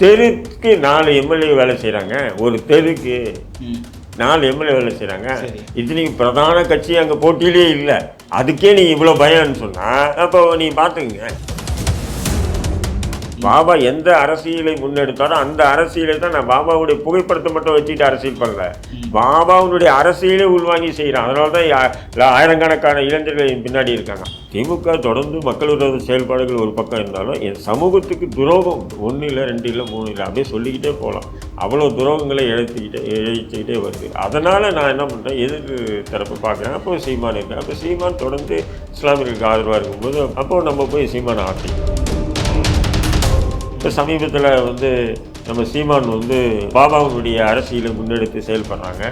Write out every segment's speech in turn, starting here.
தெருக்கு நாலு எம்எல்ஏ வேலை செய்கிறாங்க ஒரு தெருக்கு. நாலு எம்எல்ஏ வேலை செய்கிறாங்க. இத்தனைக்கு பிரதான கட்சி அங்கே போட்டியிலே இல்லை அதுக்கே நீ இவ்வளோ பயம்னு சொன்னால் அப்போ நீ பார்த்துக்குங்க பாபா எந்த அரசியலை முன்னெடுத்தாரோ அந்த அரசியலை தான் நான் பாபாவுடைய புகைப்படத்தை மட்டும் வச்சுட்டு அரசியல் பண்ணல. பாபாவுடைய அரசியலே உள்வாங்கி செய்கிறான் அதனால தான் ஆயிரக்கணக்கான இளைஞர்கள் பின்னாடி இருக்காங்க. திமுக தொடர்ந்து மக்கள் விரோத செயல்பாடுகள் ஒரு பக்கம் இருந்தாலும் என் சமூகத்துக்கு துரோகம் ஒன்று இல்லை ரெண்டு இல்லை மூணு இல்லை அப்படியே சொல்லிக்கிட்டே போகலாம் அவ்வளோ துரோகங்களை இழைத்துக்கிட்டே இழைச்சிக்கிட்டே வருது. அதனால் நான் என்ன பண்ணுறேன் எதிர்க்கு தரப்பு பார்க்குறேன். அப்போ சீமான் இருக்கேன் அப்போ சீமான் தொடர்ந்து இஸ்லாமியர்களுக்கு ஆதரவாக இருக்கும்போது அப்போ நம்ம போய் சீமானை ஆட்டி இப்போ சமீபத்தில் வந்து நம்ம சீமான் வந்து பாபாவுடைய அரசியலை முன்னெடுத்து செயல்படுறாங்க.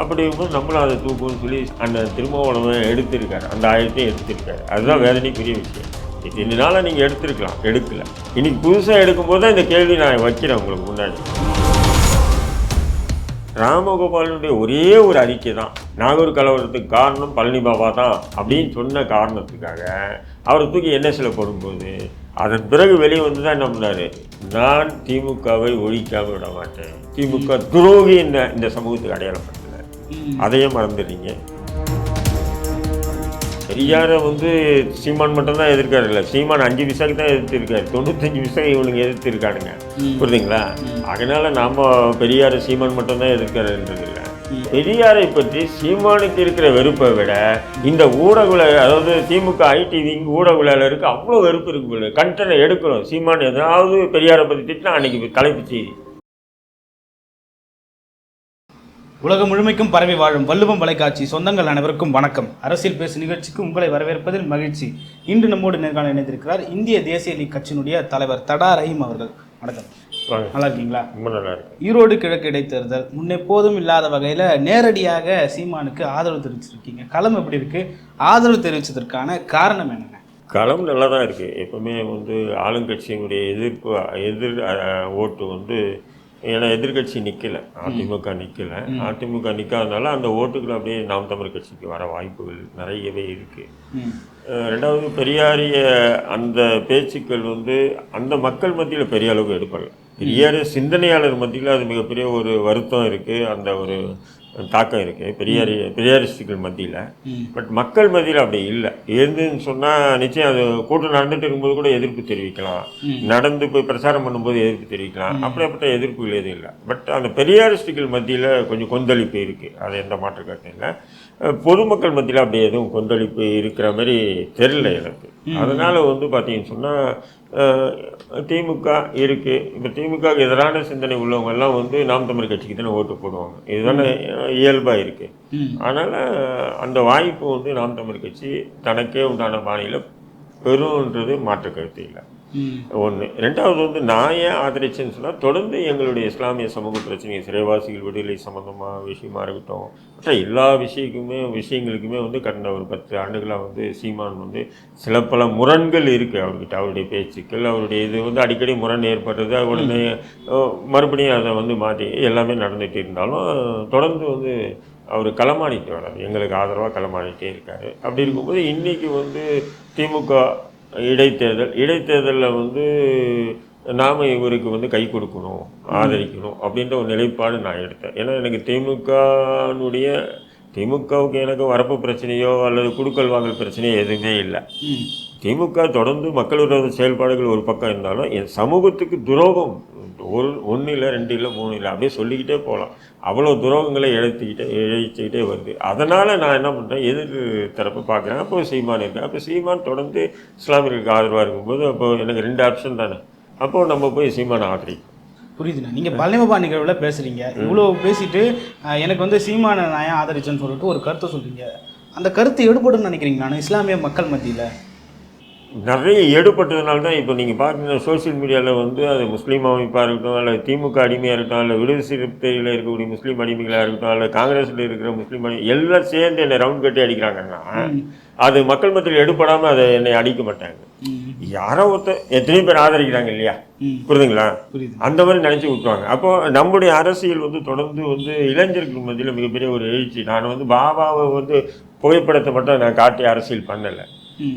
அப்படி இருக்கும்போது நம்மளும் அதை தூக்கும்னு சொல்லி அந்த திருமாவளவன் எடுத்திருக்காரு. அந்த ஆயத்தையும் எடுத்திருக்காரு. அதுதான் வேதனைக்குரிய விஷயம். இத்தனை நாளாக நீங்கள் எடுத்திருக்கலாம். எடுக்கல. இன்னைக்கு புதுசாக எடுக்கும்போது தான் இந்த கேள்வி நான் வைக்கிறேன் உங்களுக்கு முன்னாடி. ராமகோபாலனுடைய ஒரே ஒரு அறிக்கை தான். நாகூர் கலவரத்துக்கு காரணம் பழனி பாபா தான் அப்படின்னு சொன்ன காரணத்துக்காக அவரை தூக்கி என்எஸ்ல போடும்போது? அதன் பிறகு வெளியே வந்து தான் என்ன பண்ணாரு? நான் திமுகவை ஒழிக்காம விட மாட்டேன். திமுக துரோகி இந்த இந்த சமூகத்துக்கு அடையாளப்படுத்தல. ம். அதையும் மறந்துடுறீங்க பெரியாரை வந்து சீமான் மட்டும்தான் எதிர்க்காரு இல்லை. சீமான் அஞ்சு விசாக்கு தான் எதிர்த்திருக்காரு. தொண்ணூத்தஞ்சு விசாக்கு இவனுங்க எதிர்த்திருக்கானுங்க. புரியுதுங்களா? அதனால நாம பெரியார் சீமான் மட்டும்தான் எதிர்க்காருன்றது. பெரியாரை பற்றி சீமானுக்கு இருக்கிற வெறுப்பை விட இந்த ஊடகுல அதாவது திமுக ஐடிவி ஊடகுலருக்கு அவ்வளோ வெறுப்பு இருக்கு கண்டனை எடுக்கணும். சீமான் எதாவது பெரியாரை பற்றி திட்டினா அன்னைக்கு தலைப்பு செய்தி. உலகம் முழுமைக்கும் பரவி வாழும் வல்லுவம் வலைக்காட்சி சொந்தங்கள் அனைவருக்கும் வணக்கம். அரசியல் பேசு நிகழ்ச்சிக்கு உங்களை வரவேற்பதில் மகிழ்ச்சி. இன்று நம்மோடு நேர்காணல் இணைந்திருக்கிறார் இந்திய தேசிய லீக் கட்சியினுடைய தலைவர் தடா ரஹீம் அவர்கள். வணக்கம். நல்லா இருக்கீங்களா ரொம்ப நல்லா இருக்கு ஈரோடு கிழக்கு இடைத்தேர்தல் முன்னெப்போதும் இல்லாத வகையில் நேரடியாக சீமானுக்கு ஆதரவு தெரிவிச்சிருக்கீங்க. களம் எப்படி இருக்கு? ஆதரவு தெரிவிச்சதற்கான காரணம் என்னங்க களம் நல்லா தான் இருக்குது எப்பவுமே வந்து ஆளுங்கட்சியினுடைய எதிர்ப்பு எதிர் ஓட்டு வந்து ஏன்னா எதிர்க்கட்சி நிற்கல அதிமுக நிற்கல அதிமுக நிற்காதனால அந்த ஓட்டுகள் அப்படியே நாம் தமிழ் கட்சிக்கு வர வாய்ப்புகள் நிறையவே இருக்குது. ரெண்டாவது பெரியாரிய அந்த பேச்சுக்கள் வந்து அந்த மக்கள் மத்தியில் பெரிய அளவுக்கு எடுப்படல. பெரியார் சிந்தனையாளர் மத்தியில் அது மிகப்பெரிய ஒரு வருத்தம் இருக்குது அந்த ஒரு தாக்கம் இருக்குது பெரியாரி பெரியாரிஸ்டுகள் மத்தியில். பட் மக்கள் மத்தியில் அப்படி இல்லை. இருந்துன்னு சொன்னால் நிச்சயம் அது கூட்டம் நடந்துட்டு இருக்கும்போது கூட எதிர்ப்பு தெரிவிக்கலாம். நடந்து போய் பிரச்சாரம் பண்ணும்போது எதிர்ப்பு தெரிவிக்கலாம். அப்படிப்பட்ட எதிர்ப்புகள் எதுவும் இல்லை. பட் அந்த பெரியாரிஸ்டுகள் மத்தியில் கொஞ்சம் கொந்தளிப்பு இருக்குது அது எந்த மாற்று கருத்தும் இல்லை. பொதுமக்கள் மத்தியில் அப்படி எதுவும் கொந்தளிப்பு இருக்கிற மாதிரி தெரியல எனக்கு. அதனால் வந்து பார்த்தீங்கன்னு சொன்னால் திமுக இருக்குது இப்போ திமுகவுக்கு எதிரான சிந்தனை உள்ளவங்க எல்லாம் வந்து நாம் தமிழ் கட்சிக்கு தானே ஓட்டு போடுவாங்க இதுதானே இயல்பாக இருக்குது. அதனால் அந்த வாய்ப்பு வந்து நாம் தமிழ் கட்சி தனக்கே உண்டான பாணியில் பெறும்ன்றது மாற்று கருத்து இல்லை. ஒன்று ரெண்டாவது வந்து நான் ஏன் ஆதரிச்சேன்னு சொன்னால் தொடர்ந்து எங்களுடைய இஸ்லாமிய சமூக பிரச்சனை சிறைவாசிகள் விடுதலை சம்மந்தமாக விஷயமா இருக்கட்டும் மற்ற எல்லா விஷயக்குமே விஷயங்களுக்குமே வந்து கடந்த ஒரு பத்து ஆண்டுகளாக வந்து சீமான் வந்து சில பல முரண்கள் இருக்குது அவர்கிட்ட. அவருடைய பேச்சுக்கள் அவருடைய இது வந்து அடிக்கடி முரண் ஏற்படுறது உடனே மறுபடியும் அதை வந்து மாற்றி எல்லாமே நடந்துகிட்டு இருந்தாலும் தொடர்ந்து வந்து அவர் களமாடிட்டு வர்றாரு எங்களுக்கு ஆதரவாக களமாடிட்டே இருக்காரு. அப்படி இருக்கும்போது இன்றைக்கி வந்து திமுக இடைத்தேர்தல் இடைத்தேர்தலில் வந்து நாம் இவருக்கு வந்து கை கொடுக்கணும் ஆதரிக்கணும் அப்படின்ற ஒரு நிலைப்பாடு நான் எடுத்தேன் ஏன்னா எனக்கு திமுகனுடைய திமுகவுக்கு எனக்கு வரப்பு பிரச்சனையோ அல்லது குடுக்கல் வாங்கல் பிரச்சனையோ எதுவுமே இல்லை. திமுக தொடர்ந்து மக்கள் விரோத செயல்பாடுகள் ஒரு பக்கம் இருந்தாலும் என் சமூகத்துக்கு துரோகம் ஒரு ஒன்று இல்லை ரெண்டு இல்லை மூணு இல்லை அப்படியே சொல்லிக்கிட்டே போகலாம் அவ்வளோ துரோகங்களை இழைத்துக்கிட்டே இழைச்சிக்கிட்டே வருது. அதனால் நான் என்ன பண்ணுறேன் எதிர் தரப்பு பார்க்குறேன். அப்போ சீமான் இருக்கேன் அப்போ சீமான் தொடர்ந்து இஸ்லாமியர்களுக்கு ஆதரவாக இருக்கும்போது அப்போ எனக்கு ரெண்டு ஆப்ஷன் தானே. அப்போது நம்ம போய் சீமானை ஆதரிக்கும் புரியுதுண்ணா. நீங்கள் பழனிமபா நிகழ்வில் பேசுகிறீங்க இவ்வளோ பேசிட்டு எனக்கு வந்து சீமான நான் ஏன் ஆதரிச்சேன்னு சொல்லிட்டு ஒரு கருத்தை சொல்கிறீங்க அந்த கருத்து எடுபடுன்னு நினைக்கிறீங்க நான் இஸ்லாமிய மக்கள் மத்தியில்? நிறைய எடுபட்டதுனால தான் இப்போ நீங்கள் பார்த்தீங்கன்னா சோஷியல் மீடியாவில் வந்து அது முஸ்லீம் அமைப்பாக இருக்கட்டும் அல்லது திமுக அடிமையாக இருக்கட்டும் அல்ல விடுதலை சிறுத்தையில் இருக்கக்கூடிய முஸ்லீம் அடிமைகளாக இருக்கட்டும் அல்ல காங்கிரஸில் இருக்கிற முஸ்லீம் அடி எல்லாம் சேர்ந்து என்னை ரவுண்ட் கட்டி அடிக்கிறாங்கன்னா அது மக்கள் மத்தியில் எடுபடாமல் அதை என்னை அடிக்க மாட்டாங்க. யாரோ ஒருத்தர் எத்தனையோ பேர் ஆதரிக்கிறாங்க இல்லையா. புரியுதுங்களா? புரியுது. அந்த மாதிரி நினச்சி விட்டுருவாங்க. அப்போ நம்முடைய அரசியல் வந்து தொடர்ந்து வந்து இளைஞர்கள் மத்தியில் மிகப்பெரிய ஒரு எழுச்சி. நான் வந்து பாபாவை வந்து புகைப்படத்தை மட்டும் நான் காட்டி அரசியல் பண்ணலை.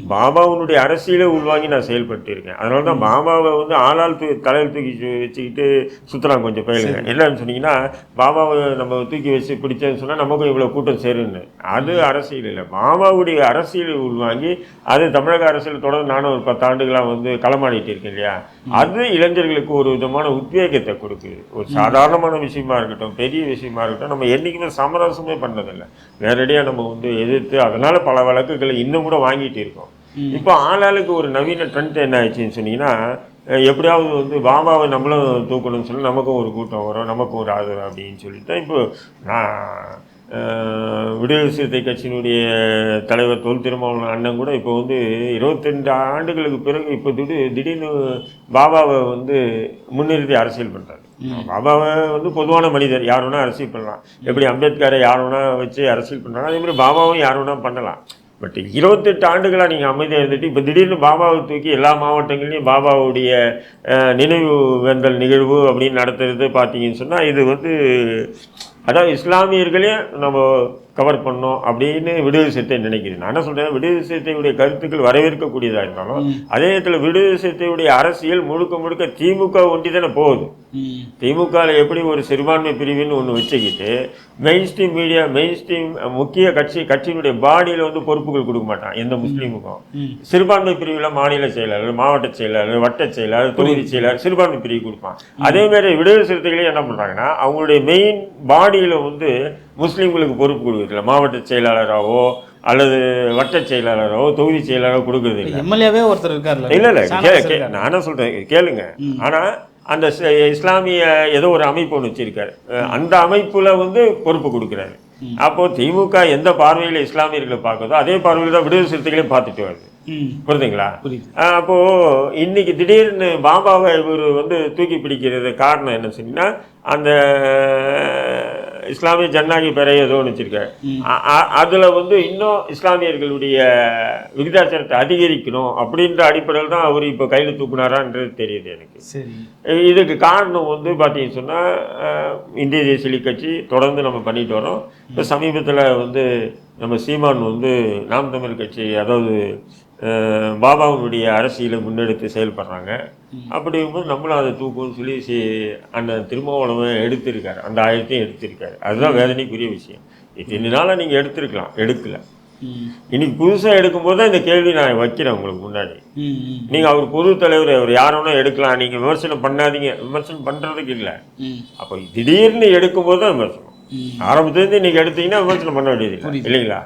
பாபாவுனுடைய அரசியலை உள்வாங்கி நான் செயல்பட்டு இருக்கேன் அதனால தான் பாபாவை வந்து ஆளால் தூ தலையில் தூக்கி வச்சுக்கிட்டு சுற்றுலாம் கொஞ்சம் பயிலுங்க. என்னன்னு சொன்னீங்கன்னா பாபாவை நம்ம தூக்கி வச்சு பிடிச்சேன்னு சொன்னால் நமக்கும் இவ்வளோ கூட்டம் சேருன்னு அது அரசியல் இல்லை. பாபாவுடைய அரசியலை உள்வாங்கி அது தமிழக அரசியல் தொடர்ந்து நானும் ஒரு பத்து ஆண்டுகளாக வந்து களமாடிட்டு இருக்கேன் இல்லையா? அது இளைஞர்களுக்கு ஒரு விதமான உத்வேகத்தை கொடுக்குது. ஒரு சாதாரணமான விஷயமா இருக்கட்டும் பெரிய விஷயமா இருக்கட்டும் நம்ம என்றைக்குமே சமரசமே பண்ணதில்லை. நேரடியாக நம்ம வந்து எதிர்த்து அதனால பல வழக்குகளை இன்னும் கூட வாங்கிட்டு இருக்கோம். இப்போ ஆளாளுக்கு ஒரு நவீன ட்ரெண்ட் என்ன ஆயிடுச்சுன்னு சொன்னீங்கன்னா எப்படியாவது வந்து பாபாவை நம்மளும் தூக்கணும்னு சொல்லி நமக்கும் ஒரு கூட்டம் வரும் நமக்கும் ஒரு ஆதரவு அப்படின்னு சொல்லிட்டு தான் இப்போ நான் விடுதலை சிறுத்தை கட்சியினுடைய தலைவர் தொல் திருமாவளவன் அண்ணன் கூட இப்போ வந்து இருபத்தெண்டு ஆண்டுகளுக்கு பிறகு இப்போ திடீர் திடீர்னு பாபாவை வந்து முன்னிறுத்தி அரசியல் பண்ணுறாரு பாபாவை வந்து பொதுவான மனிதர் யார் வேணா அரசியல் பண்ணலாம். எப்படி அம்பேத்கரை யார் வேணா வச்சு அரசியல் பண்ணுறாங்க அதே மாதிரி பாபாவும் யார் வேணா பண்ணலாம். பட் இருபத்தெட்டு ஆண்டுகளாக நீங்கள் அமைதியாக இருந்துட்டு இப்போ திடீர்னு பாபாவை தூக்கி எல்லா மாவட்டங்கள்லையும் பாபாவுடைய நினைவு வேந்தல் நிகழ்வு அப்படின்னு நடத்துறது பார்த்தீங்கன்னு சொன்னால் இது வந்து அதாவது இஸ்லாமியர்களையும் நம்ம கவர் பண்ணோம் அப்படின்னு விடுதலை சிறுத்தை நினைக்கிறேன். நான் என்ன சொல்கிறேன் விடுதலை சிறுத்தையுடைய கருத்துக்கள் வரவேற்கக்கூடியதாக இருந்தாலும் அதே நேரத்தில் விடுதலை சிறுத்தையுடைய அரசியல் முழுக்க முழுக்க திமுக ஒண்டி தானே போகுது. திமுகவில் எப்படி ஒரு சிறுபான்மை பிரிவுன்னு ஒன்று வச்சுக்கிட்டு mainstream media mainstream முக்கிய கட்சி கட்சியினுடைய பாடியில் வந்து பொறுப்புகள் கொடுக்க மாட்டான் எந்த முஸ்லீமுக்கும். சிறுபான்மை பிரிவில் மாநில செயலாளர் மாவட்ட செயலாளர் வட்ட செயலாளர் தொகுதி செயலாளர் சிறுபான்மை பிரிவு கொடுப்பான். அதே மாதிரி விடுதலை சிறுத்தைகளே என்ன பண்ணுறாங்கன்னா அவங்களுடைய மெயின் பாடியில் வந்து முஸ்லீம்களுக்கு பொறுப்பு கொடுக்குறதில்ல. மாவட்ட செயலாளராகவோ அல்லது வட்ட செயலாளராகவோ தொகுதி செயலாளரோ கொடுக்கறது இல்லை. எம்எல்ஏவே ஒருத்தர் இருக்கார்ல இல்ல இல்ல சாணா கே- அரசு கே- இருக்காரு. நான் என்ன சொல்றேன் கேளுங்க. ஆனா அந்த இஸ்லாமிய ஏதோ ஒரு அமைப்பு ஒன்று வச்சிருக்காரு. அந்த அமைப்புல வந்து பொறுப்பு கொடுக்குறாரு. அப்போ திமுக எந்த பார்வையில இஸ்லாமியர்களை பார்க்குதோ அதே பார்வையில் தான் விடுதலை சிறுத்தைகளையும் பார்த்துட்டு வருது. புரியுதுங்களா? புரியுது. அஹ் அப்போ இன்னைக்கு திடீர்னு பாபாவை இவர் வந்து தூக்கி பிடிக்கிறது காரணம் என்ன சொன்னீங்கன்னா அந்த இஸ்லாமிய ஜனநாயக பேரை ஏதோ ஒன்று அ- அதுல வந்து இன்னும் இஸ்லாமியர்களுடைய விகிதாச்சாரத்தை அதிகரிக்கணும் அப்படின்ற அடிப்படையில் தான் அவர் இப்போ கையில் தூக்குனாரான்றது தெரியுது எனக்கு. இதுக்கு காரணம் வந்து பார்த்தீங்கன்னு சொன்னால் இந்திய தேசிய கட்சி தொடர்ந்து நம்ம பண்ணிட்டு வரோம். இப்போ சமீபத்தில் வந்து நம்ம சீமான் வந்து நாம் தமிழ் கட்சி அதாவது பாபாவுடைய அரசியலை முன்னெடுத்து செயல்படுறாங்க. அப்படி இருக்கும்போது நம்மளும் அதை தூக்கும்னு சொல்லி சி அந்த திருமாவளவன் எடுத்திருக்காரு. அந்த ஆயிரத்தையும் எடுத்திருக்காரு. அதுதான் வேதனைக்குரிய விஷயம். இத்தனை நாளாக நீங்கள் எடுத்திருக்கலாம். எடுக்கல. இன்னைக்கு புதுசாக எடுக்கும்போது தான் இந்த கேள்வி நான் வைக்கிறேன் உங்களுக்கு முன்னாடி. நீங்கள் அவர் பொது தலைவர் அவர் யார் வேணா எடுக்கலாம். நீங்கள் விமர்சனம் பண்ணாதீங்க. விமர்சனம் பண்ணுறதுக்கு இல்லை. அப்போ திடீர்னு எடுக்கும்போது தான் விமர்சனம். ஆரம்பத்துலேருந்து நீங்கள் எடுத்தீங்கன்னா விமர்சனம் பண்ண வேண்டியது. இல்லைங்களா?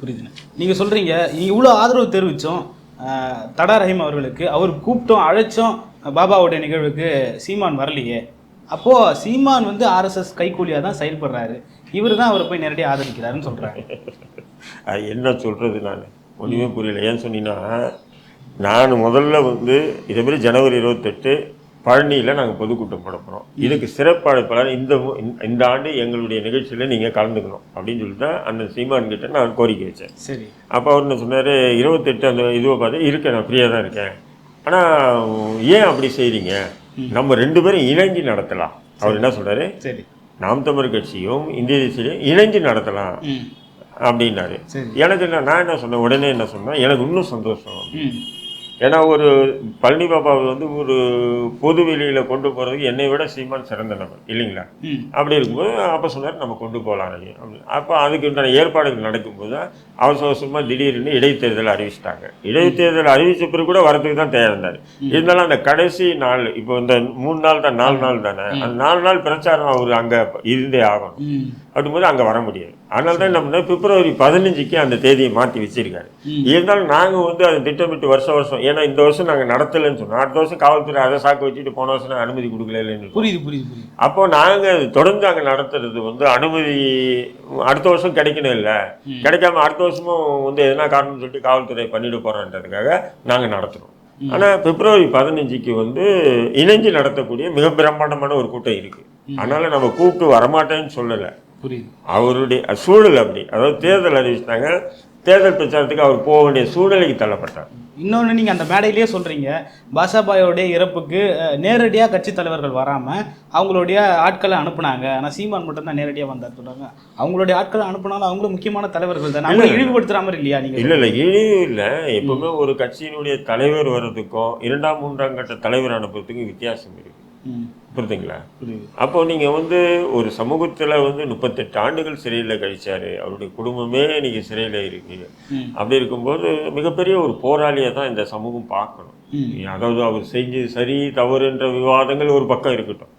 புரியுதுண்ணே. நீங்கள் சொல்கிறீங்க இவ்வளோ ஆதரவு தெரிவித்தோம் தடா ரஹீம் அவர்களுக்கு. அவர் கூப்பிட்டோம் அழைச்சோம் பாபாவுடைய நிகழ்வுக்கு சீமான் வரலையே. அப்போது சீமான் வந்து ஆர்எஸ்எஸ் கைக்கூலியாக தான் செயல்படுறாரு. இவர் தான் அவரை போய் நேரடியாக ஆதரிக்கிறாருன்னு சொல்கிறாங்க என்ன சொல்கிறது நான்? ஒன்றுமே புரியல. ஏன்னு சொன்னீங்கன்னா நான் முதல்ல வந்து இதேமாரி ஜனவரி இருபத்தெட்டு பழனியில் நாங்கள் பொதுக்கூட்டம் போட போகிறோம் இதுக்கு சிறப்பு அழைப்பாளர் இந்த இந்த- ஆண்டு எங்களுடைய நிகழ்ச்சியில் நீங்கள் கலந்துக்கணும் அப்படின்னு சொல்லிட்டு தான் அந்த சீமான் கிட்ட நான் கோரிக்கை வச்சேன். சரி. அப்போ அவர் என்ன சொன்னார் இருபத்தெட்டு அந்த இதுவை பார்த்து இருக்கேன் நான் ஃப்ரீயாக தான் இருக்கேன். ஆனால் ஏன் அப்படி செய்கிறீங்க நம்ம ரெண்டு பேரும் இணைஞ்சு நடத்தலாம். அவர் என்ன சொல்றாரு? சரி. நாம் தமிழ் கட்சியும் இந்திய தேசியம் இணைஞ்சு நடத்தலாம் அப்படின்னாரு. எனக்கு என்ன நான் என்ன சொன்னேன் உடனே என்ன சொன்னேன் எனக்கு இன்னும் சந்தோஷம். ஏன்னா ஒரு பழனி பாபாவை வந்து ஒரு பொது வெளியில் கொண்டு போகிறதுக்கு என்னை விட சீமான் சிறந்த நபர் இல்லைங்களா? அப்படி இருக்கும்போது அப்போ சொன்னார் நம்ம கொண்டு போகலாம் ஐயா அப்படி. அப்போ அதுக்கு உண்டான ஏற்பாடுகள் நடக்கும்போது தான் அவசர அவசரமாக திடீர்னு இடைத்தேர்தல் அறிவிச்சிட்டாங்க. இடைத்தேர்தல் அறிவிச்ச பிறகு கூட வரதுக்கு தான் தயார் இருந்தார். இருந்தாலும் அந்த கடைசி நாள் இப்போ இந்த மூணு நாள் தான் நாலு நாள் தானே அந்த நாலு நாள் பிரச்சாரம் அவர் அங்கே இருந்தே ஆகணும். அப்படிங்கும்போது அங்கே வர முடியாது. அதனால தான் என்ன பிப்ரவரி பதினஞ்சுக்கு அந்த தேதியை மாற்றி வச்சிருக்காரு. இருந்தாலும் நாங்கள் வந்து அதை திட்டமிட்டு வருஷம் வருஷம் ஏன்னா இந்த வருஷம் நாங்கள் நடத்தலைன்னு சொன்னோம். அடுத்த வருஷம் காவல்துறை அதை சாக்கு வச்சுட்டு போன வருஷம் நான் அனுமதி கொடுக்கலன்னு புரியுது புரியுது அப்போ நாங்கள் தொடர்ந்து அங்கே நடத்துறது வந்து அனுமதி அடுத்த வருஷம் கிடைக்கணும் இல்லை. கிடைக்காம அடுத்த வருஷமும் வந்து எதனா காரணம்னு சொல்லிட்டு காவல்துறை பண்ணிட்டு போகிறோன்றதுக்காக நாங்கள் நடத்துகிறோம் ஆனால் பிப்ரவரி பதினஞ்சுக்கு வந்து இணைஞ்சு நடத்தக்கூடிய மிக பிரம்மாண்டமான ஒரு கூட்டம் இருக்குது அதனால் நம்ம கூப்பிட்டு வரமாட்டேன்னு சொல்லலை. புரியுது. அவருடைய சூழல் அப்படி. அதாவது தேர்தல் அறிவிச்சிட்டாங்க. தேர்தல் பிரச்சாரத்துக்கு அவர் போக வேண்டிய சூழ்நிலைக்கு தள்ளப்பட்டார். இன்னொன்று நீங்கள் அந்த மேடையிலேயே சொல்கிறீங்க பாஷாபாயோடைய இறப்புக்கு நேரடியாக கட்சி தலைவர்கள் வராமல் அவங்களுடைய ஆட்களை அனுப்புனாங்க. ஆனால் சீமான் மட்டும் தான் நேரடியாக வந்தார் சொல்கிறாங்க அவங்களுடைய ஆட்களை அனுப்புனாலும் அவங்களும் முக்கியமான தலைவர்கள் தான். அவங்களை இழிவுபடுத்துகிற மாதிரி இல்லையா நீங்கள் இல்ல இல்ல. இழிவு இல்ல. எப்பவுமே ஒரு கட்சியினுடைய தலைவர் வர்றதுக்கும் இரண்டாம் மூன்றாம் கட்ட தலைவர் அனுப்புறதுக்கும் வித்தியாசம் இருக்கு. ம். புரியுதுங்களா? புரியுது. அப்போ நீங்க வந்து ஒரு சமூகத்துல வந்து முப்பத்தெட்டு ஆண்டுகள் சிறையில் கழிச்சாரு. அவருடைய குடும்பமே இன்னைக்கு சிறையில இருக்கு. ம். அப்படி இருக்கும்போது மிகப்பெரிய ஒரு போராளியை தான் இந்த சமூகம் பார்க்கணும். அதாவது அவர் செஞ்சு சரி தவறுன்ற விவாதங்கள் ஒரு பக்கம் இருக்கட்டும்.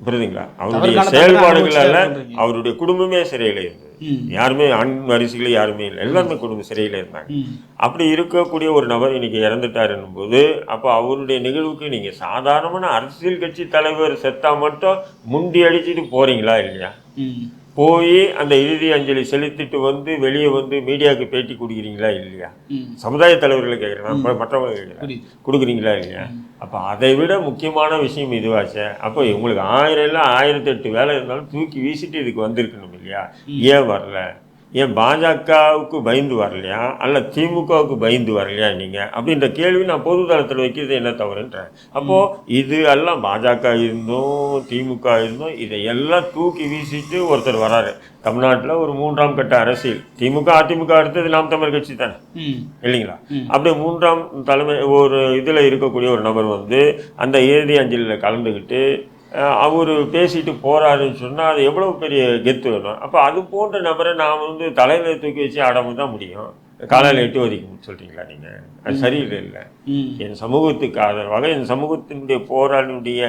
புரியுதுங்களா? அவருடைய செயல்பாடுகளால. அவருடைய குடும்பமே சிறையில இருந்தது ம் யாருமே ஆண் வரிசைகள் யாருமே இல்லை. எல்லாருமே குடும்ப சிறையில இருந்தாங்க. அப்படி இருக்கக்கூடிய ஒரு நபர் இன்னைக்கு இறந்துட்டாருன்னும் போது அப்போ அவருடைய நிகழ்வுக்கு நீங்க சாதாரணமான அரசியல் கட்சி தலைவர் செத்தா மட்டும் முண்டி அடிச்சுட்டு போறீங்களா இல்லையா? போய் அந்த இறுதி அஞ்சலி செலுத்திட்டு வந்து வெளியே வந்து மீடியாவுக்கு பேட்டி கொடுக்குறீங்களா இல்லையா? சமுதாய தலைவர்களை கேட்குறேன் நான் மற்றவங்க கேட்குறேன் புரியுது. கொடுக்குறீங்களா இல்லையா? அப்போ அதை விட முக்கியமான விஷயம் இதுவாச்சே. அப்போ உங்களுக்கு ஆயிரம் இல்லை ஆயிரத்தி எட்டு வேலை இருந்தாலும் தூக்கி வீசிட்டு இதுக்கு வந்திருக்கணும் இல்லையா? ஏன் வரல? ஏன் பாஜகவுக்கு பயந்து வரலையா? அல்ல திமுகவுக்கு பயந்து வரலையா நீங்கள் அப்படின்ற கேள்வி நான் பொது தளத்தில் வைக்கிறது என்ன தவறுன்றேன் அப்போது இது எல்லாம் பாஜக இருந்தும் திமுக இருந்தும் இதை எல்லாம் தூக்கி வீசிட்டு ஒருத்தர் வராரு. தமிழ்நாட்டில் ஒரு மூன்றாம் கட்ட அரசியல். திமுக அதிமுக அடுத்தது நாம் தமிழர் கட்சி தானே? இல்லைங்களா? ம். அப்படியே மூன்றாம் தலைமை ஒரு இதில் இருக்கக்கூடிய ஒரு நபர் வந்து அந்த இறுதி அஞ்சலியில் கலந்துக்கிட்டு அவர் பேசிட்டு போறாருன்னு சொன்னால் அது எவ்வளோ பெரிய கெத்து வேணும்? அப்போ அது போன்ற நபரை நான் வந்து தலையில் தூக்கி வச்சு ஆடாம தான் முடியும். காலையில் எட்டு வரைக்கும் சொல்கிறீங்களா நீங்கள் அது சரியில்லை இல்லை என் சமூகத்துக்கு ஆதரவாக என் சமூகத்தினுடைய போராளினுடைய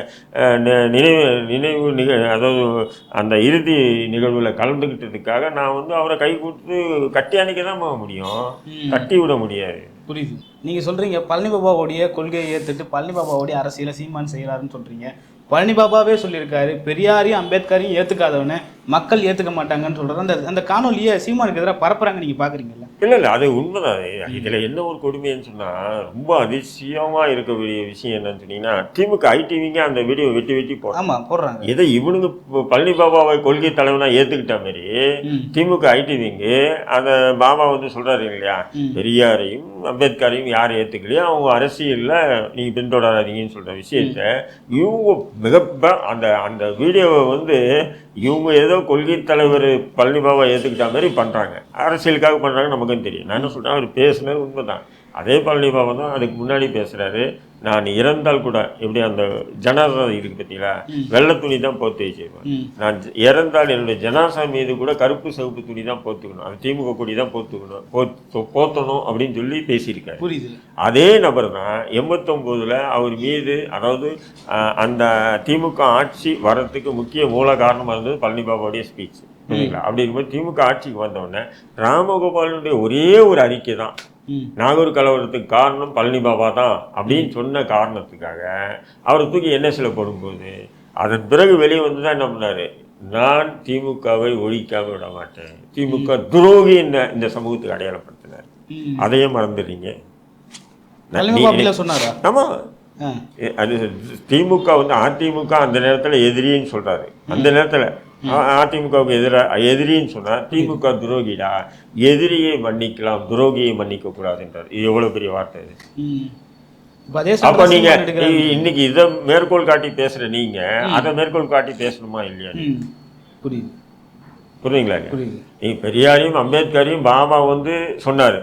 நி- நினைவு நினைவு நிக அதாவது அந்த இறுதி நிகழ்வில் கலந்துக்கிட்டதுக்காக நான் வந்து அவரை கை கொடுத்து கட்டி அணைக்க தான் முடியும். கட்டி விட முடியாது. புரியுது. நீங்கள் சொல்கிறீங்க பழனி பாபாவுடைய கொள்கையை ஏற்றுட்டு பழனி பாபாவுடைய அரசியலை சீமான் செய்கிறாருன்னு சொல்கிறீங்க பழனி பாபாவே சொல்லியிருக்காரு பெரியாரையும் அம்பேத்கரையும் ஏற்றுக்காதவனே மக்கள் ஏற்றுக்க மாட்டாங்கன்னு சொல்கிறது அந்த அந்த காணொலியை சீமானுக்கு எதிராக பரப்புறாங்க நீங்கள் பார்க்குறீங்கல்ல இல்லை இல்லை அது உண்மைதான். இதில் என்ன ஒரு கொடுமைன்னு சொன்னால் ரொம்ப அதிசயமாக இருக்கக்கூடிய விஷயம் என்னன்னு சொன்னீங்கன்னா திமுக ஐடிவிங்க அந்த வீடியோ வெட்டி வெட்டி போடுறாங்க. ஆமாம் போடுறாங்க. இதை இவனுங்க பழனி பாபாவை கொள்கை தலைவனாக ஏற்றுக்கிட்ட மாதிரி திமுக ஐடிவிங்கு அந்த பாபா வந்து சொல்றாரு இல்லையா. பெரியாரையும் அம்பேத்கரையும் யார் ஏற்றுக்கலையோ அவங்க அரசியலில் நீங்கள் பின்தொடராதீங்கன்னு சொல்கிற விஷயத்த இவங்க மிக அந்த அந்த வீடியோவை வந்து இவங்க ஏதோ கொள்கை தலைவர் பழனிபாபா ஏற்றுக்கிட்ட மாதிரி பண்ணுறாங்க அரசியலுக்காக பண்ணுறாங்க நமக்கும் தெரியும். நான் என்ன சொல்கிறேன் அவர் பேசுனது உண்மை தான் அதே பழனி பாபா தான் அதுக்கு முன்னாடி பேசுகிறாரு நான் இறந்தால் கூட எப்படி அந்த ஜனாதா இருக்கு பார்த்தீங்களா. வெள்ளை துணி தான் போர்த்து வச்சிருப்பேன். நான் இறந்தால் என்னுடைய ஜனாசா மீது கூட கருப்பு சிவப்பு துணி தான் போத்துக்கணும் அது திமுக கொடி தான் போத்துக்கணும் போத்து போத்தணும் அப்படின்னு சொல்லி பேசியிருக்காரு. புரியுது. அதே நபர் தான் எண்பத்தொம்போதில் அவர் மீது அதாவது அந்த திமுக ஆட்சி வர்றதுக்கு முக்கிய மூல காரணமாக இருந்தது பழனி பாபாவுடைய ஸ்பீச் சரிங்களா அப்படி இருக்கும்போது திமுக ஆட்சிக்கு வந்தவுடனே ராமகோபாலனுடைய ஒரே ஒரு அறிக்கை தான். நாகூர் கலவரத்துக்கு காரணம் பழனி பாபா தான் அப்படின்னு சொன்ன காரணத்துக்காக அவரை தூக்கி என்எஸ்ல போடும்போது அதன் பிறகு வெளியே வந்து தான் என்ன பண்ணாரு? நான் திமுகவை ஒழிக்காம விட மாட்டேன். திமுக துரோகி என்ன இந்த சமூகத்துக்கு அடையாளப்படுத்தினார். அதையே மறந்துடுறீங்க பழனி பாபில சொன்னாரா? ஆமா. ஆ. எ- அது திமுக வந்து அதிமுக அந்த நேரத்தில் எதிரின்னு சொல்றாரு. அந்த நேரத்தில் அதிமுகவுக்கு எதிராக எதிரின்னு சொன்னா திமுக துரோகிடா எதிரியை மன்னிக்கலாம் துரோகியை மன்னிக்க கூடாதுன்றார். இது எவ்வளவு பெரிய வார்த்தை இது. அப்ப நீங்க இன்னைக்கு இதை மேற்கோள் காட்டி பேசுற நீங்க அதை மேற்கோள் காட்டி பேசணுமா இல்லையா புரியுது. புரியுதுங்களா நீங்க பெரியாரையும் அம்பேத்கரையும் பாபா வந்து சொன்னாரு.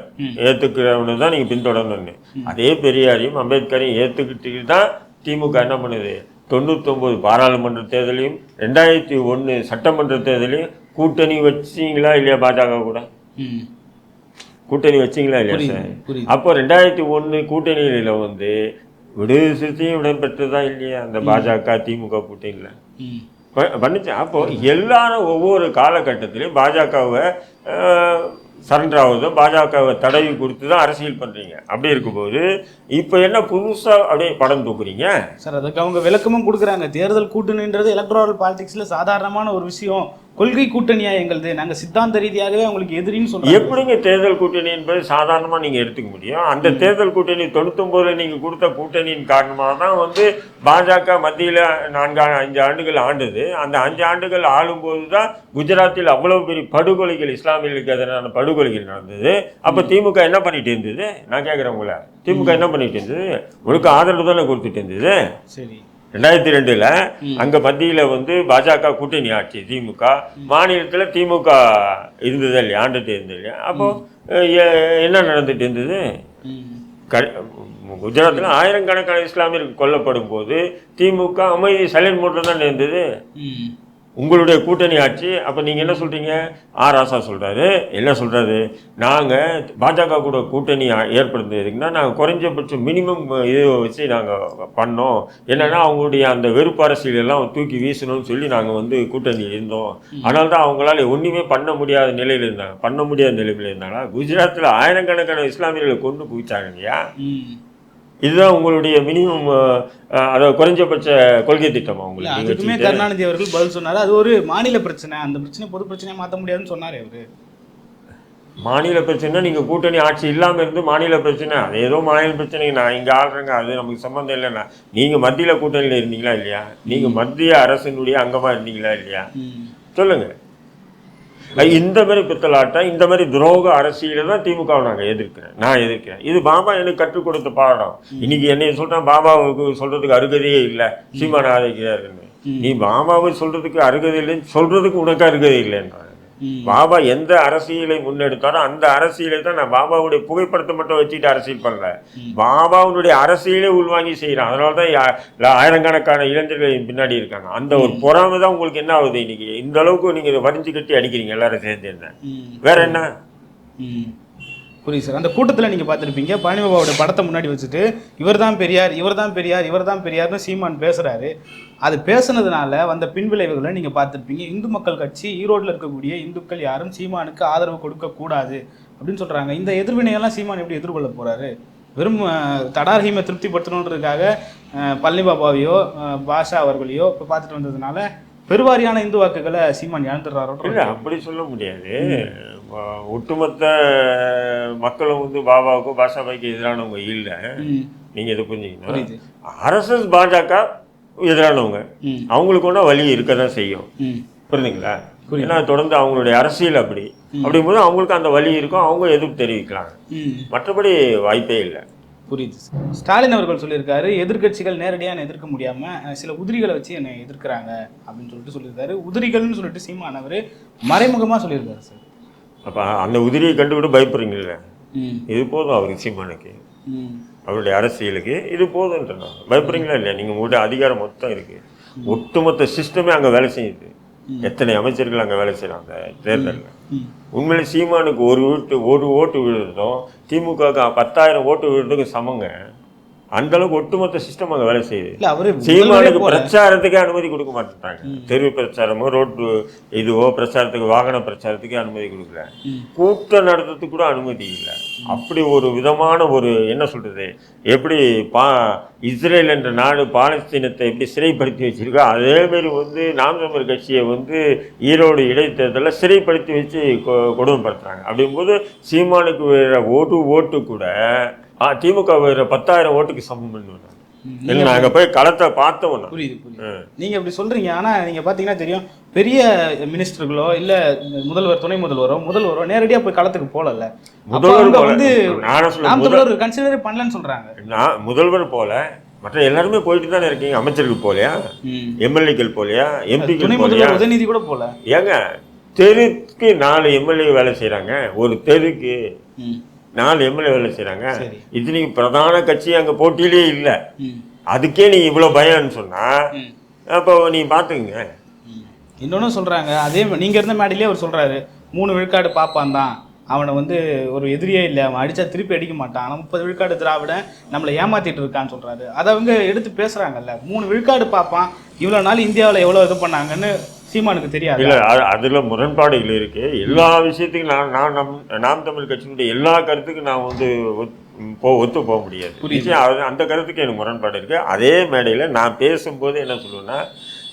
ஏத்துக்கிறவனு தான் நீங்க பின்தொடரணும்னு அதே பெரியாரையும் அம்பேத்கரையும் ஏத்துக்கிட்டு தான் திமுக என்ன பண்ணுது? தொண்ணூத்தொன்பது பாராளுமன்ற தேர்தலையும் ரெண்டாயிரத்தி ஒன்று சட்டமன்ற தேர்தலையும் கூட்டணி வச்சீங்களா இல்லையா பாஜக கூட? கூட்டணி வச்சீங்களா இல்லையா சார்? அப்போ ரெண்டாயிரத்தி ஒன்று கூட்டணியில வந்து விடுதலை சிறுத்தையும் இடம்பெற்றதா இல்லையா அந்த பாஜக திமுக கூட்டணியில்? ம். பண்ணுச்சு அப்போ எல்லாரும் ஒவ்வொரு காலகட்டத்திலையும் பாஜகவை சரண்டர் ஆகுதோ பாஜகவை தடவி கொடுத்து தான் அரசியல் பண்ணுறீங்க அப்படி இருக்கும்போது இப்போ என்ன புதுசாக அப்படியே படம் தூக்குறீங்க? சார் அதுக்கு அவங்க விளக்கமும் கொடுக்குறாங்க. தேர்தல் கூட்டணின்றது எலக்ட்ரல் பாலிடிக்ஸில் சாதாரணமான ஒரு விஷயம். கொள்கை கூட்டணியா எங்களுது நாங்க சித்தாந்த ரீதியாகவே அவங்களுக்கு எதிரின்னு சொல்றாங்க. எப்படிங்க தேர்தல் கூட்டணி என்பது சாதாரணமாக நீங்கள் எடுத்துக்க முடியும்? அந்த தேர்தல் கூட்டணி தொண்ணூத்தொம்போதில் நீங்கள் கொடுத்த கூட்டணியின் காரணமாக தான் வந்து பாஜக மத்தியில் நான்கு அஞ்சு ஆண்டுகள் ஆண்டது. அந்த அஞ்சு ஆண்டுகள் ஆளும்போது தான் குஜராத்தில் அவ்வளவு பெரிய படுகொலைகள் இஸ்லாமியர்களுக்கு எதிரான படுகொலைகள் நடந்தது. அப்போ திமுக என்ன பண்ணிட்டு இருந்தது? நான் கேட்குறேன் உங்களை. திமுக என்ன பண்ணிட்டு இருந்தது? உங்களுக்கு ஆதரவு தானே கொடுத்துட்டு இருந்தது. சரி. ரெண்டாயிரத்தி ரெண்டுல அங்க மத்தியில வந்து பாஜக கூட்டணி ஆட்சி திமுக. மாநிலத்துல திமுக இருந்தது இல்லையா ஆண்டுட்டு இருந்தது இல்லையா அப்போ அஹ், எ- என்ன நடந்துட்டு இருந்தது. க- குஜராத்தில் ஆயிரக்கணக்கான இஸ்லாமியர்கள் கொல்லப்படும் போது திமுக அமைதி சைலண்ட் மோட்ல தான் இருந்தது. உங்களுடைய கூட்டணி ஆட்சி அப்போ நீங்கள் என்ன சொல்கிறீங்க ஆர். ராசா சொல்கிறாரு என்ன சொல்கிறாரு நாங்கள் பாஜக கூட கூட்டணி ஆ- ஏற்படுத்துறதுக்குன்னா நாங்கள் குறைஞ்சபட்சம் மினிமம் இது வச்சு நாங்கள் பண்ணோம். என்னன்னா அவங்களுடைய அந்த வெறுப்பு அரசியல் எல்லாம் தூக்கி வீசணும்னு சொல்லி நாங்கள் வந்து கூட்டணி இருந்தோம். அதனால தான் அவங்களால ஒன்றுமே பண்ண முடியாத நிலையில் இருந்தாங்க. பண்ண முடியாத நிலையில் இருந்தாங்க குஜராத்தில் ஆயிரக்கணக்கான இஸ்லாமியர்களை கொண்டு குவிச்சாங்க இல்லையா. இதுதான் உங்களுடைய மினிமம் அதாவது குறைஞ்சபட்ச கொள்கை திட்டமா உங்களுக்கு அதுக்குமே? கருணாநிதி அவர்கள் பதில் சொன்னாரு. அது ஒரு மாநில பிரச்சனை. அந்த பிரச்சனை பொது பிரச்சனையா மாத்த முடியாதுன்னு சொன்னாரு அவரு. மாநில பிரச்சனை நீங்க கூட்டணி ஆட்சி இல்லாம இருந்து மாநில பிரச்சனை. அது ஏதோ மாநில பிரச்சனை நான் இங்க ஆடுறேங்க அது நமக்கு சம்மந்தம் இல்லைண்ணா நீங்க மத்தியில கூட்டணியில இருந்தீங்களா இல்லையா? நீங்க மத்திய அரசினுடைய அங்கமா இருந்தீங்களா இல்லையா? ம். இந்த மாதிரி பித்தலாட்டம் இந்த மாதிரி துரோக அரசியலை தான் திமுகவை நாங்கள் எதிர்க்கிறேன். நான் எதிர்க்கிறேன். இது பாபா எனக்கு கற்றுக் கொடுத்த பாடம். இன்னைக்கு என்னைய சொல்றேன் பாபாவுக்கு சொல்றதுக்கு அருகதையே இல்லை. சீமான ஆதரிக்கிறாருன்னு. நீ பாபாவை சொல்றதுக்கு அருகதை இல்லைன்னு சொல்றதுக்கு உனக்கு அருகதை இல்லைன்றாங்க ம். பாபா எந்த அரசியலை முன்னெடுத்தாரோ அந்த அரசியலை தான் நான் பாபாவுடைய புகைப்படத்தை மட்டும் வச்சுட்டு அரசியல் பண்ணல பாபாவுடைய அரசியலே உள்வாங்கி செய்கிறான் அதனால தான் ஆயிரக்கணக்கான இளைஞர்கள் பின்னாடி இருக்காங்க. அந்த ஒரு பொறாமை தான் உங்களுக்கு என்ன ஆகுது இன்னைக்கு? இந்த அளவுக்கு நீங்க வரிஞ்சு கட்டி அடிக்கிறீங்க எல்லாரும் சேர்ந்து என்ன? ம். வேற என்ன. புரியுது சார். அந்த கூட்டத்தில் நீங்கள் பார்த்துருப்பீங்க பழனிபாபாவோட படத்தை முன்னாடி வச்சுட்டு இவர் தான் பெரியார் இவர் தான் பெரியார் இவர் தான் பெரியார்னு சீமான் பேசுகிறாரு அது பேசுனதுனால வந்த பின்விளைவுகளை நீங்கள் பார்த்துருப்பீங்க. இந்து மக்கள் கட்சி ஈரோட்டில் இருக்கக்கூடிய இந்துக்கள் யாரும் சீமானுக்கு ஆதரவு கொடுக்கக்கூடாது அப்படின்னு சொல்கிறாங்க இந்த எதிர்வினையெல்லாம் சீமான் எப்படி எதிர்கொள்ள போகிறாரு வெறும் தடாரஹீமை திருப்திப்படுத்தணுன்றதுக்காக அஹ், பாஷா அவர்களையோ இப்போ பார்த்துட்டு வந்ததுனால பெருவாரியான இந்து வாக்குகளை சீமான் இழந்துடுறாரோ அப்படி சொல்ல முடியாது. ஒட்டுமொத்த மக்களும் வந்து பாபாவுக்கோ பாஷாபாய்க்கு எதிரானவங்க இல்லை. நீங்க இதை புரிஞ்சுக்கணும் ஆர்எஸ்எஸ் பாஜக எதிரானவங்க. அவங்களுக்கு ஒன்றா வழி இருக்க தான் செய்யும் புரியுதுங்களா புரியுது. ஏன்னா தொடர்ந்து அவங்களுடைய அரசியல் அப்படி. அப்படிங்கும்போது அவங்களுக்கு அந்த வழி இருக்கும் அவங்க எதிர்ப்பு தெரிவிக்கலாம் மற்றபடி வாய்ப்பே இல்லை. புரியுது. ஸ்டாலின் அவர்கள் சொல்லியிருக்காரு எதிர்க்கட்சிகள் நேரடியாக எதிர்க்க முடியாம சில உதிரிகளை வச்சு என்னை எதிர்க்கிறாங்க அப்படின்னு சொல்லிட்டு சொல்லியிருக்காரு. உதிரிகள்னு சொல்லிட்டு சீமான் அவர் மறைமுகமா சொல்லியிருக்காரு சார். அப்போ அந்த உதிரியை கண்டுபிட்டு பயப்படுறீங்கல்ல? ம். இது போதும் அவருக்கு சீமானுக்கு அவருடைய அரசியலுக்கு இது போதுன்றா பயப்படுறீங்களா இல்லையா? நீங்கள் உங்கள்கிட்ட அதிகாரம் மொத்தம் இருக்கு. ஒட்டுமொத்த சிஸ்டமே அங்கே வேலை செய்யுது. எத்தனை அமைச்சர்கள் அங்கே வேலை செய்கிறாங்க தேர்தலில். உண்மையிலே சீமானுக்கு ஒரு ஓட்டு ஒரு ஓட்டு விழுறதும் திமுக பத்தாயிரம் ஓட்டு விழுறதுக்கு சமங்க. அந்த அளவுக்கு ஒட்டுமொத்த சிஸ்டம் அங்கே வேலை செய்யுது. இல்ல அவரு சீமானுக்கு பிரச்சாரத்துக்கே அனுமதி கொடுக்க மாட்டேங்கிறாங்க தெரு பிரச்சாரமோ ரோட்டு இதுவோ பிரச்சாரத்துக்கு வாகன பிரச்சாரத்துக்கே அனுமதி கொடுக்கல. கூட்டம் நடத்துறதுக்கு கூட அனுமதி இல்லை. அப்படி ஒரு விதமான ஒரு என்ன சொல்றது எப்படி பா இஸ்ரேல் என்ற நாடு பாலஸ்தீனத்தை எப்படி சிறைப்படுத்தி வச்சிருக்கோ அதே மாதிரி வந்து நாம் தமிழர் கட்சியை வந்து ஈரோடு இடைத்தேர்தலில் சிறைப்படுத்தி வச்சு கொ- கொடுமைப்படுத்துறாங்க அப்படிங்கும்போது சீமானுக்கு வேற ஓட்டு ஓட்டு கூட ஆ, திமுக பத்தாயிரம் ஓட்டுக்கு சமம். இல்லை நாங்கள் போய் களத்தை பார்த்தோம். புரியுது புரியுது. ம். நீங்க இப்படி சொல்றீங்க. ஆனா நீங்க பாத்தீங்கன்னா தெரியும் பெரிய மினிஸ்டர்களோ இல்ல முதல்வர் துணை முதல்வரோ முதல்வரோ நேரடியா போய் களத்துக்கு போகல முதல்வர் வந்து நாம் தமிழர் கன்சிடரே பண்ணலன்னு சொல்றாங்க. நான் முதல்வர் போல மற்ற எல்லாருமே போயிட்டு தானே இருக்கீங்க அமைச்சர்கள் போலையா. எம்எல்ஏக்கள் போலையா துணை எம்பிக்கள் போலையா. முதல்வர் உதயநிதி கூட போல. ஏங்க தெருக்கு நாலு எம்எல்ஏ வேலை செய்கிறாங்க ஒரு தெருக்கு நாலு எம்எல்ஏ வேலை செய்கிறாங்க. இத்தனைக்கு பிரதான கட்சி அங்கே போட்டியிலே இல்லை. அதுக்கே நீ இவ்வளோ பயம்னு சொன்னால் அப்போ நீ பார்த்துக்குங்க இன்னொன்னு சொல்றாங்க அதே ம- நீங்க இருந்த மேடையிலே அவர் சொல்றாரு மூணு விழுக்காடு பாப்பான் தான். அவனை வந்து ஒரு எதிரியே இல்லை. அவன் அடிச்சா திருப்பி அடிக்க மாட்டான். ஆனால் முப்பது விழுக்காடு திராவிடன் நம்மளை ஏமாத்திட்டு இருக்கான்னு சொல்றாரு. அதை அவங்க எடுத்து பேசுறாங்கல்ல மூணு விழுக்காடு பார்ப்பான் இவ்வளோ நாள் இந்தியாவில் எவ்வளோ இது பண்ணாங்கன்னு சீமானுக்கு தெரியாது? இல்லை அதில் முரண்பாடுகள் இருக்கு. எல்லா விஷயத்துக்கும் நான் நான் நம் நாம் தமிழ் கட்சியினுடைய எல்லா கருத்துக்கும் நான் வந்து போ ஒத்து போக முடியாது. புரியுது. அது அந்த கருத்துக்கு எனக்கு முரண்பாடு இருக்கு. அதே மேடையில் நான் பேசும்போது என்ன சொல்லுவேன்னா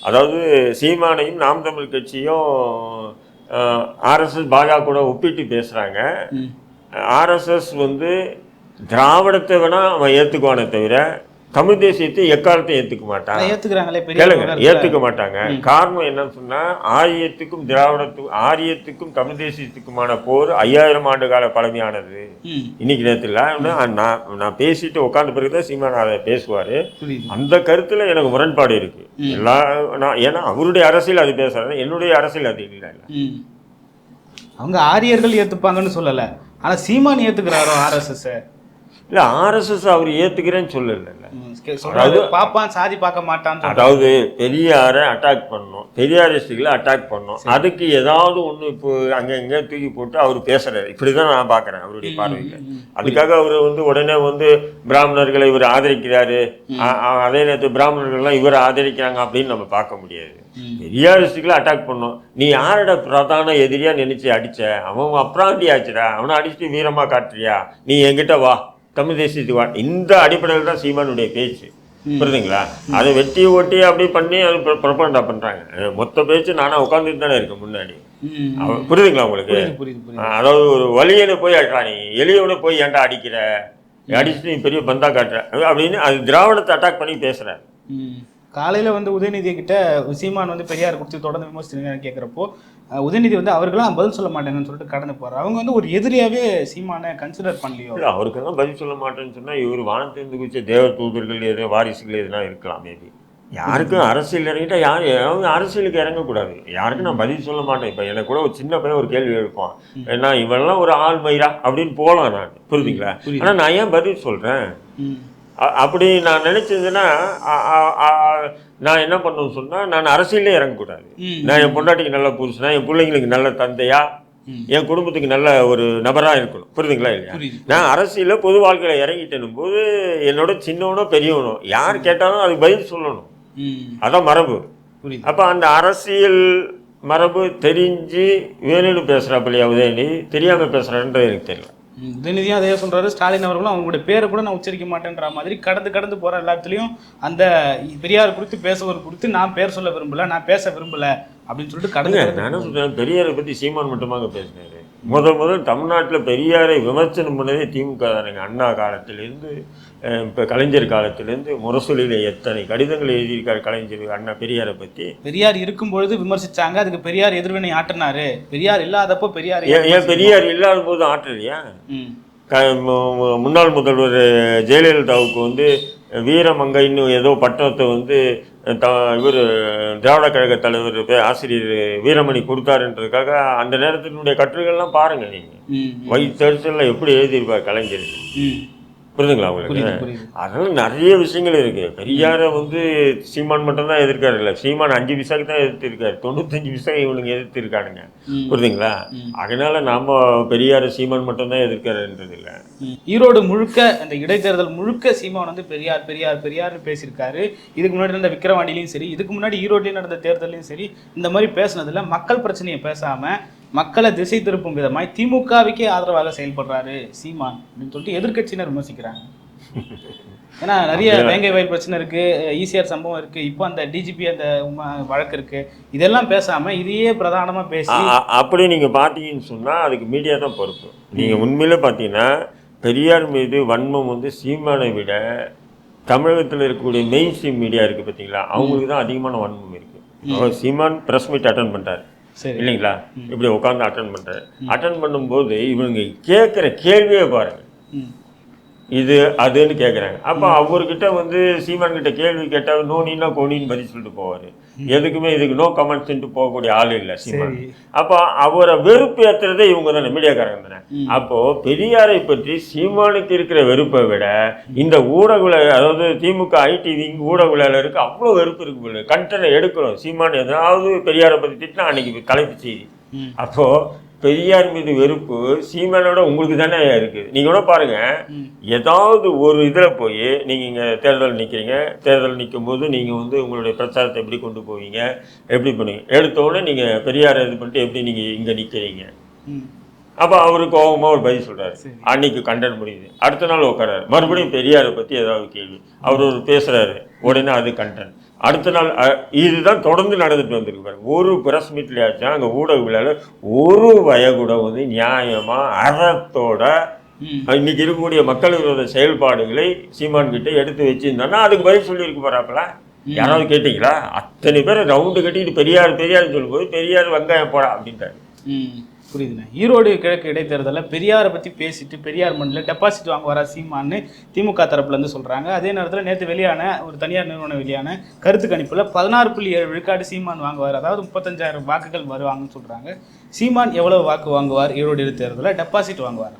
அதாவது சீமானையும் நாம் தமிழ் கட்சியும் ஆர்எஸ்எஸ் பாஜக கூட ஒப்பிட்டு பேசுகிறாங்க. ஆர்எஸ்எஸ் வந்து திராவிடத்தை வேணா அவன் ஏற்றுக்குவானே தவிர தமிழ் தேசியத்தை எக்காலத்தையும் ஏற்றுக்க ஏத்துக்கிறாங்களே பெரிய கேளுங்க. ஏற்றுக்க மாட்டாங்க. காரணம் என்னன்னு சொன்னா ஆரியத்துக்கும் திராவிடத்துக்கும் ஆரியத்துக்கும் தமிழ் தேசியத்துக்குமான போர் ஐயாயிரம் ஆண்டு கால பழமையானது. இன்னைக்கு நேரத்தில் நான் நான் பேசிட்டு உட்கார்ந்த பிறகு தான் சீமான் அதை பேசுவார். அந்த கருத்தில் எனக்கு முரண்பாடு இருக்கு. எல்லா நான் ஏன்னா அவருடைய அரசியல் அது பேசுறாரு என்னுடைய அரசியல் அது இல்லை. அவங்க ஆரியர்கள் ஏத்துப்பாங்கன்னு சொல்லல. ஆனா சீமான் ஏத்துக்கிறாரோ ஆர்எஸ்எஸ் இல்லை ஆர்எஸ்எஸ் அவர் ஏற்றுக்கிறேன்னு சொல்லல. சொல்றாரு பாப்பான் சாதி பார்க்க சொல்றாரு. அதாவது பெரியாரை அட்டாக் பண்ணோம் பெரியாரிஸ்டுகளை அட்டாக் பண்ணோம் அதுக்கு ஏதாவது ஒன்று இப்போ அங்கே இங்கே தூக்கி போட்டு அவர் பேசுறாரு. இப்படி தான் நான் பார்க்குறேன் அவருடைய பார்வையில் அதுக்காக அவர் வந்து உடனே வந்து பிராமணர்களை இவர் ஆதரிக்கிறாரு. அதே நேரத்தில் பிராமணர்கள்லாம் இவரை ஆதரிக்கிறாங்க அப்படின்னு நம்ம பார்க்க முடியாது. பெரியாரிஸ்டுகளை அட்டாக் பண்ணோம் நீ யாரோட பிரதான எதிரியா நினைச்சு அடிச்ச? அவன் அப்ராண்டி ஆச்சுடா அவனை அடிச்சுட்டு வீரமா காட்டுறியா? நீ என்கிட்ட வா. தமிழ் தேசியத்துக்கு வா இந்த அடிப்படையில் தான் சீமானுடைய பேச்சு. புரியுதுங்களா? அதை வெட்டி ஓட்டி அப்படி பண்ணி அது ப்ரொபண்டா பண்றாங்க. மொத்த பேச்சு நானா உட்காந்துட்டு தானே இருக்கேன் முன்னாடி. புரியுதுங்களா உங்களுக்கு? அதாவது ஒரு வலியனை போய் அடிக்கிறா நீ எலியோட போய் ஏன்டா அடிக்கிற? அடிச்சுட்டு நீ பெரிய பந்தா காட்டுற. அப்படின்னு அது திராவிடத்தை அட்டாக் பண்ணி ம். காலையில வந்து உதயநிதி கிட்ட சீமான் வந்து பெரியார் குறித்து தொடர்ந்து விமர்சனம் கேட்குறப்போ உதயநிதி வந்து அவர்களாம் பதில் சொல்ல மாட்டாங்கன்னு சொல்லிட்டு கடந்து போறாரு. அவங்க வந்து ஒரு எதிரியாவே சீமானை கன்சிடர் பண்ணலையோ? இல்ல அவருக்கெல்லாம் பதில் சொல்ல மாட்டேன்னு சொன்னா இவர் வானத்திலிருந்து குதிச்ச தேவ தூதர்கள் எதோ வாரிசுகள் எதுனா இருக்கலாம் மேபி யாருக்கும் அரசியல் இறங்கிட்டா யார் அவங்க அரசியலுக்கு இறங்கக்கூடாது. யாருக்கும் நான் பதில் சொல்ல மாட்டேன். இப்போ எனக்கு கூட ஒரு சின்ன பையன் ஒரு கேள்வி எழுப்பான் ஏன்னா இவெல்லாம் ஒரு ஆள் மயிரா அப்படின்னு போகலாம் நான். புரியுதுங்களா புரியுது. ஆனால் நான் ஏன் பதில் சொல்கிறேன் அப்படி நான் நினைச்சதுன்னா நான் என்ன பண்ணணும்னு சொன்னா நான் அரசியலே இறங்கக்கூடாது. நான் என் பொண்டாட்டிக்கு நல்ல புருஷனா என் பிள்ளைங்களுக்கு நல்ல தந்தையா. என் குடும்பத்துக்கு நல்ல ஒரு நபரா இருக்கணும். புரியுதுங்களா இல்லையா? நான் அரசியல பொது வாழ்க்கையில இறங்கிட்டேனும் போது என்னோட சின்னவனோ பெரியவனோ யார் கேட்டாலும் அதுக்கு பதில் சொல்லணும். அதான் மரபு. அப்ப அந்த அரசியல் மரபு தெரிஞ்சு வேணும்னு பேசுறாப்பிள்ளையா உதயநிதி? தெரியாம பேசுறான்றது எனக்கு தெரியல. உதயநிதியும் அதே சொல்றாரு. ஸ்டாலின் அவர்களும் அவங்களுடைய பேரை கூட நான் உச்சரிக்க மாட்டேன்ற மாதிரி கடந்து கடந்து போற எல்லாத்துலயும் அந்த பெரியார் குறித்து பேசுவது குறித்து நான் பேர் சொல்ல விரும்பல நான் பேச விரும்பல அப்படின்னு சொல்லிட்டு கடந்து பெரியாரை பத்தி சீமான் மட்டுமாக பேசினாரு. முதல் முதல் தமிழ்நாட்டுல பெரியாரை விமர்சனம் பண்ணதே திமுக தானுங்க. அண்ணா காலத்திலிருந்து இப்ப கலைஞர் காலத்திலிருந்து முரசொலியில எத்தனை கடிதங்கள் எழுதியிருக்காரு கலைஞர் அண்ணா பெரியாரை பத்தி? பெரியார் இருக்கும் பொழுது விமர்சிச்சாங்க. அதுக்கு பெரியார் எதிர்வினை ஆற்றினாரு. பெரியார் இல்லாதப்போ பெரியார் ஏன் ஏன் பெரியார் இல்லாத போது மு- முன்னாள் முதல்வர் ஜெயலலிதாவுக்கு வந்து வீரமங்கைன்னு ஏதோ பட்டத்தை வந்து த இவர் திராவிட கழக தலைவர் ஆசிரியர் வீரமணி கொடுத்தாருன்றதுக்காக அந்த நேரத்தினுடைய கட்டுரைகள்லாம் பாருங்க நீங்க. ம், வயிற்றுல எப்படி எழுதியிருப்பார் கலைஞர். புரியுதுங்களா உங்களுக்கு? அதனால நிறைய விஷயங்கள் இருக்கு. பெரியாரை வந்து சீமான் மட்டும் தான் எதிர்க்காரு. இல்லை சீமான் அஞ்சு விசாக்கு தான் எதிர்த்திருக்காரு. தொண்ணூத்தஞ்சு விசா இவனுங்க எதிர்த்து இருக்கானுங்க ம். புரியுதுங்களா. அதனால நாம பெரியார சீமான் மட்டும் தான் எதிர்க்காருன்றது இல்லை. ஈரோடு முழுக்க இந்த இடைத்தேர்தல் முழுக்க சீமான் வந்து பெரியார் பெரியார் பெரியார்னு பேசியிருக்காரு. இதுக்கு முன்னாடி நடந்த விக்கிரவாண்டிலையும் சரி இதுக்கு முன்னாடி ஈரோட்லையும் நடந்த தேர்தலையும் சரி இந்த மாதிரி பேசுனதுல மக்கள் பிரச்சனையை பேசாம மக்களை திசை திருப்பும் விதமாய் திமுகவுக்கே ஆதரவாக செயல்படுறாரு சீமான் அப்படின்னு சொல்லிட்டு எதிர்க்கட்சியினர் விமர்சிக்கிறாங்க. ஏன்னா நிறைய வேங்கை வயல் பிரச்சனை இருக்கு ஈசிஆர் சம்பவம் இருக்கு இப்போ அந்த டிஜிபி அந்த வழக்கு இருக்கு இதெல்லாம் பேசாம இதையே பிரதானமா பேசி அப்படி நீங்க பார்த்தீங்கன்னு சொன்னா அதுக்கு மீடியா தான் பொறுப்பு. நீங்க உண்மையிலே பார்த்தீங்கன்னா பெரியார் மீது வன்மம் வந்து சீமானை விட தமிழகத்தில் இருக்கக்கூடிய மெயின் ஸ்ட்ரீம் மீடியா இருக்கு பார்த்தீங்களா அவங்களுக்கு தான் அதிகமான வன்மம் இருக்கு. அவர் சீமான் பிரஸ் மீட் அட்டன் பண்றாரு சரி. இல்லைங்களா? இப்படி உட்காந்து அட்டன் பண்றாரு. அட்டன் பண்ணும்போது இவங்க கேட்குற கேள்வியே பாருங்க. ம். இது அதுன்னு கேட்குறாங்க அப்போ அவர்கிட்ட வந்து சீமான் கிட்ட கேள்வி கேட்டால் நோனின்னா கோனின்னு பதில் சொல்லிட்டு போவார். எதுக்குமே இதுக்கு நோ கமெண்ட்ஸ்ன்ட்டு போகக்கூடிய ஆள் இல்லை சீமான். அப்போ அவரை வெறுப்பு ஏற்றுறதே இவங்க தானே மீடியாக்காரங்க தானே. அப்போ பெரியாரை பற்றி சீமானுக்கு இருக்கிற வெறுப்பை விட இந்த ஊடக அதாவது திமுக ஐடி விங் ஊடகவியலருக்கு அவ்வளோ வெறுப்பு இருக்கு கண்டனை எடுக்கணும். சீமான் எதாவது பெரியாரை பற்றி திட்டினா அன்னைக்கு தலைப்பு செய்தி. ம். பெரியார் மீது வெறுப்பு சீமானோட உங்களுக்கு தானே இருக்குது நீங்க கூட பாருங்க. ம். ஏதாவது ஒரு இதில் போய் நீங்கள் இங்கே தேர்தல் நிற்கிறீங்க தேர்தல் நிற்கும் போது நீங்கள் வந்து உங்களுடைய பிரச்சாரத்தை எப்படி கொண்டு போவீங்க? எப்படி பண்ணுவீங்க? எடுத்த உடனே நீங்கள் பெரியார் இது பண்ணிட்டு எப்படி நீங்கள் இங்கே நிற்கிறீங்க. அப்போ அவரு கோபமா ஒரு பதில் சொல்றாரு. சரி. அன்னைக்கு கண்டன் முடியுது அடுத்த நாள் உட்காராரு மறுபடியும் பெரியாரை பற்றி ஏதாவது கேள்வி. அவர் ஒரு பேசுறாரு. உடனே அது கண்டன் அடுத்த நாள் இதுதான் தொடர்ந்து நடந்துட்டு வந்திருக்கு பாருங்க. ஒரு பிரஸ் மீட்லையாச்சும் அங்கே ஊடக விழாவில் ஒரு வயகுட வந்து நியாயமாக அறத்தோட இன்னைக்கு இருக்கக்கூடிய மக்கள் விரோத செயல்பாடுகளை சீமான் கிட்ட எடுத்து வச்சிருந்தோன்னா அதுக்கு பதில் சொல்லியிருக்க போறாப்புல. யாராவது கேட்டீங்களா? அத்தனை பேர் ரவுண்டு கட்டிட்டு பெரியார் பெரியார் சொல்லும்போது பெரியார் வெங்காயம் போடா அப்படின்ட்டாரு. புரியுதுண்ணே ஈரோடு கிழக்கு இடைத்தேர்தலில் பெரியாரை பற்றி பேசிட்டு பெரியார் மண்ணில் டெபாசிட் வாங்க வரா சீமான்னு திமுக தரப்புலேருந்து சொல்கிறாங்க அதே நேரத்தில் நேற்று வெளியான ஒரு தனியார் நிறுவனம் வெளியான கருத்து கணிப்பில் பதினாறு புள்ளி ஏழு விழுக்காடு சீமான் வாங்குவார். அதாவது முப்பத்தஞ்சாயிரம் வாக்குகள் வருவாங்கன்னு சொல்கிறாங்க சீமான் எவ்வளோ வாக்கு வாங்குவார்? ஈரோடு இடைத்தேர்தலில் டெபாசிட் வாங்குவார்.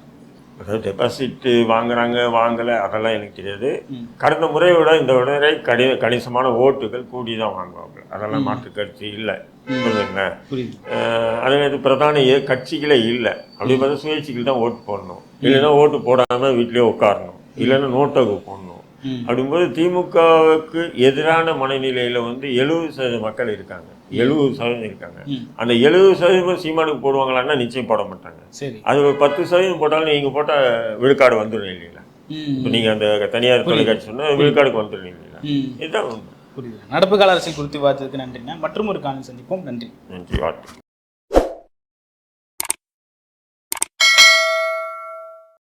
அதாவது டெபாசிட் வாங்குறாங்க வாங்கலை அதெல்லாம் எனக்கு தெரியாது. கடந்த முறையை விட இந்த முறை கடி கணிசமான ஓட்டுகள் கூடி தான் வாங்குவாங்க. அதெல்லாம் மாற்று கருத்து இல்லை. புரியுதுங்களா அதே நேரத்தில் பிரதான ஏ- கட்சிகளே இல்லை. அப்படி பார்த்தா சுயேட்சைகள் தான் ஓட்டு போடணும். இல்லைன்னா ஓட்டு போடாமல் வீட்டிலேயே உட்காரணும். இல்லைன்னா நோட்டகு போடணும். அப்படிங்கும்போது திமுகவுக்கு எதிரான மனநிலையில் வந்து எழுபது சதவீத மக்கள் இருக்காங்க. எழுபது சதவீதம் இருக்காங்க. அந்த எழுபது சதவீதம் சீமானுக்கு போடுவாங்களான்னா நிச்சயம் போட மாட்டாங்க. சரி. அது ஒரு பத்து சதவீதம் போட்டாலும் நீங்கள் போட்டால் விழுக்காடு வந்துடும் இல்லைங்களா? இப்போ நீங்கள் அந்த தனியார் தொலைக்காட்சி சொன்னால் விழுக்காடுக்கு வந்துடும் இல்லைங்களா? இதுதான் புரியுது. நடப்பு கால அரசியல் குறித்து விவாதத்துக்கு நன்றிங்க. மற்றும் ஒரு காலம் சந்திப்போம். நன்றி. நன்றி வாழ்த்து.